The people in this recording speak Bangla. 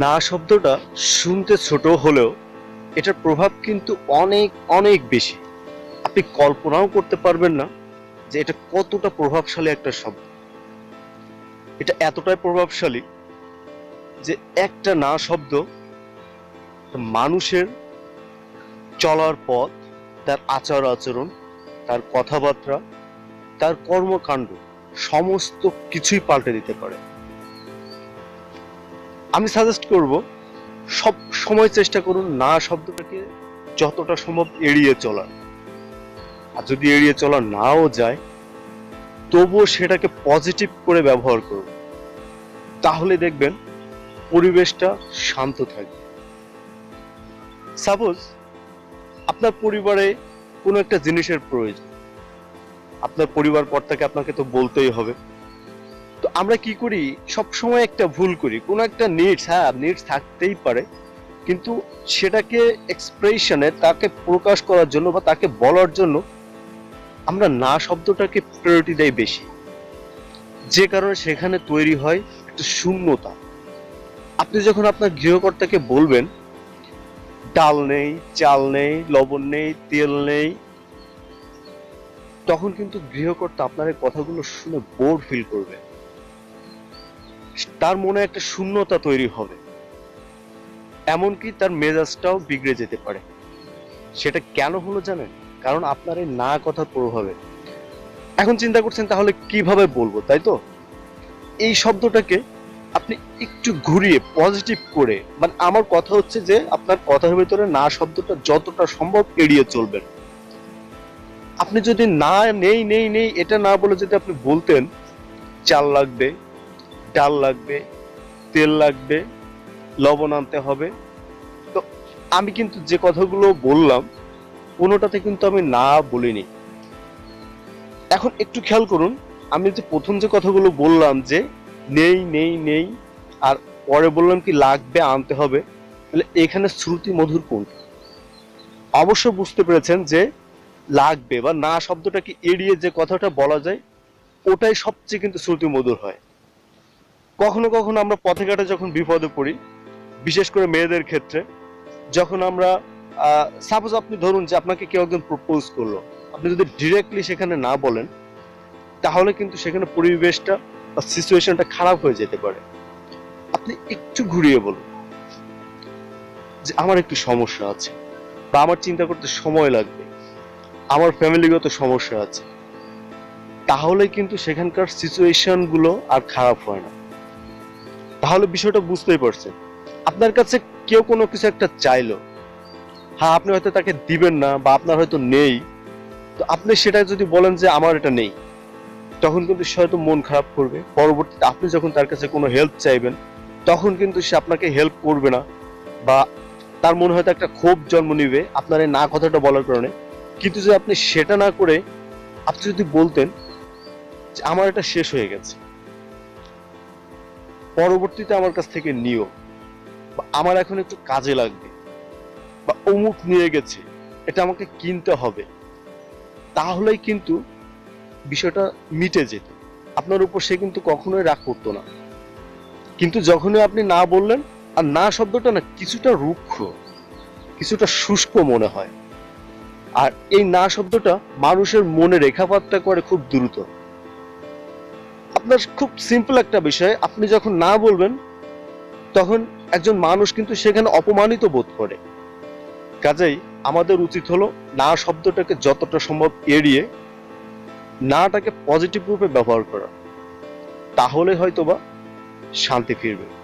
না শব্দটা শুনতে ছোট হলেও এটার প্রভাব কিন্তু অনেক অনেক বেশি। আপনি কল্পনাও করতে পারবেন না যে এটা কতটা প্রভাবশালী একটা শব্দ। এটা এতটাই প্রভাবশালী যে একটা না শব্দ মানুষের চলার পথ, তার আচার আচরণ, তার কথাবার্তা, তার কর্মকাণ্ড, সমস্ত কিছুই পাল্টে দিতে পারে। আমি সাজেস্ট করব, সব সময় চেষ্টা করুন না শব্দটাকে যতটা সম্ভব এড়িয়ে চলার। আর যদি এড়িয়ে চলা নাও যায়, তবুও সেটাকে পজিটিভ করে ব্যবহার করুন। তাহলে দেখবেন পরিবেশটা শান্ত থাকবে। সাপোজ আপনার পরিবারে কোনো একটা জিনিসের প্রয়োজন। আপনার পরিবার কর্তাকে আপনাকে তো বলতেই হবে। তো আমরা কি করি? সব সময় একটা ভুল করি। কোনো একটা নিডস হ্যাঁ নিডস থাকতেই পারে, কিন্তু সেটাকে এক্সপ্রেশনে তাকে প্রকাশ করার জন্য বা তাকে বলার জন্য আমরা না শব্দটাকে প্রায়োরিটি দেয় বেশি। যে কারণে সেখানে তৈরি হয় একটা শূন্যতা। আপনি যখন আপনার গৃহকর্তাকে বলবেন, ডাল নেই, চাল নেই, লবণ নেই, তেল নেই, তখন কিন্তু গৃহকর্তা আপনার এই কথাগুলো শুনে বোর ফিল করবে। তার মনে একটা শূন্যতা তৈরি হবে। এমনকি তার মেজাজটাও বিগড়ে যেতে পারে। সেটা কেন হলো জানেন? কারণ আপনার এই না কথার প্রভাবে। এখন চিন্তা করছেন তাহলে কীভাবে বলব, তাই তো? এই শব্দটাকে আপনি একটু ঘুরিয়ে পজিটিভ করে মানে আমার কথা হচ্ছে যে আপনার কথার ভিতরে না শব্দটা যতটা সম্ভব এড়িয়ে চলবেন। আপনি যদি না নেই নেই নেই এটা না বলে যদি আপনি বলতেন, চাল লাগবে ডাল লাগবে, তেল লাগবে, লবণ আনতে হবে। তো আমি কিন্তু যে কথাগুলো বললাম, কোনোটাতে কিন্তু আমি না বলিনি। এখন একটু খেয়াল করুন, আমি যে প্রথম যে কথাগুলো বললাম যে নেই নেই নেই, আর পরে বললাম কি লাগবে, আনতে হবে, তাহলে এখানে শ্রুতি মধুর কোনটা অবশ্য বুঝতে পেরেছেন যে লাগবে, বা না শব্দটাকে এড়িয়ে যে কথাটা বলা যায়, ওটাই সবচেয়ে কিন্তু শ্রুতি মধুর হয়। কখনো কখনো আমরা পথে ঘাটে যখন বিপদে পড়ি, বিশেষ করে মেয়েদের ক্ষেত্রে, যখন আমরা সাপোজ আপনি ধরুন যে আপনাকে কেউ একজন প্রপোজ করল, আপনি যদি ডিরেক্টলি সেখানে না বলেন, তাহলে কিন্তু সেখানে পরিবেশটা বা সিচুয়েশনটা খারাপ হয়ে যেতে পারে। আপনি একটু ঘুরিয়ে বলুন যে আমার একটু সমস্যা আছে বা আমার চিন্তা করতে সময় লাগবে, আমার ফ্যামিলিগত সমস্যা আছে। তাহলে কিন্তু সেখানকার সিচুয়েশনগুলো আর খারাপ হয় না। তাহলে বিষয়টা বুঝতেই পারছেন আপনার কাছে কেউ কোনো কিছু একটা চাইলো। হ্যাঁ আপনি হয়তো তাকে দিবেন না বা আপনার হয়তো নেই। তো আপনি সেটা যদি বলেন যে আমার এটা নেই, তখন কিন্তু সে হয়তো মন খারাপ করবে। পরবর্তীতে আপনি যখন তার কাছে কোনো হেল্প চাইবেন, তখন কিন্তু সে আপনাকে হেল্প করবে না বা তার মনে হয়তো একটা ক্ষোভ জন্ম নিবে আপনার এই না কথাটা বলার কারণে। কিন্তু যদি আপনি সেটা না করে, আপনি যদি বলতেন যে আমার এটা শেষ হয়ে গেছে। পরবর্তীতে আমার কাছ থেকে নিও। বা আমার এখন একটু কাজে লাগবে। বা অমুক নিয়ে গেছে, এটা আমাকে কিনতে হবে। তাহলেই কিন্তু বিষয়টা মিটে যেত। আপনার উপর সে কিন্তু কখনোই রাগ করতো না। কিন্তু যখনই আপনি না বললেন, আর না শব্দটা না, কিছুটা রুক্ষ, কিছুটা শুষ্ক মনে হয়। আর এই না শব্দটা মানুষের মনে রেখাপাতটা করে খুব দ্রুত। আপনার খুব সিম্পল একটা বিষয়, আপনি যখন না বলবেন, তখন একজন মানুষ কিন্তু সেখানে অপমানিত বোধ করে। কাজেই আমাদের উচিত হলো না শব্দটাকে যতটা সম্ভব এড়িয়ে নাটাকে পজিটিভ রূপে ব্যবহার করা। তাহলে হয়তোবা শান্তি ফিরবে।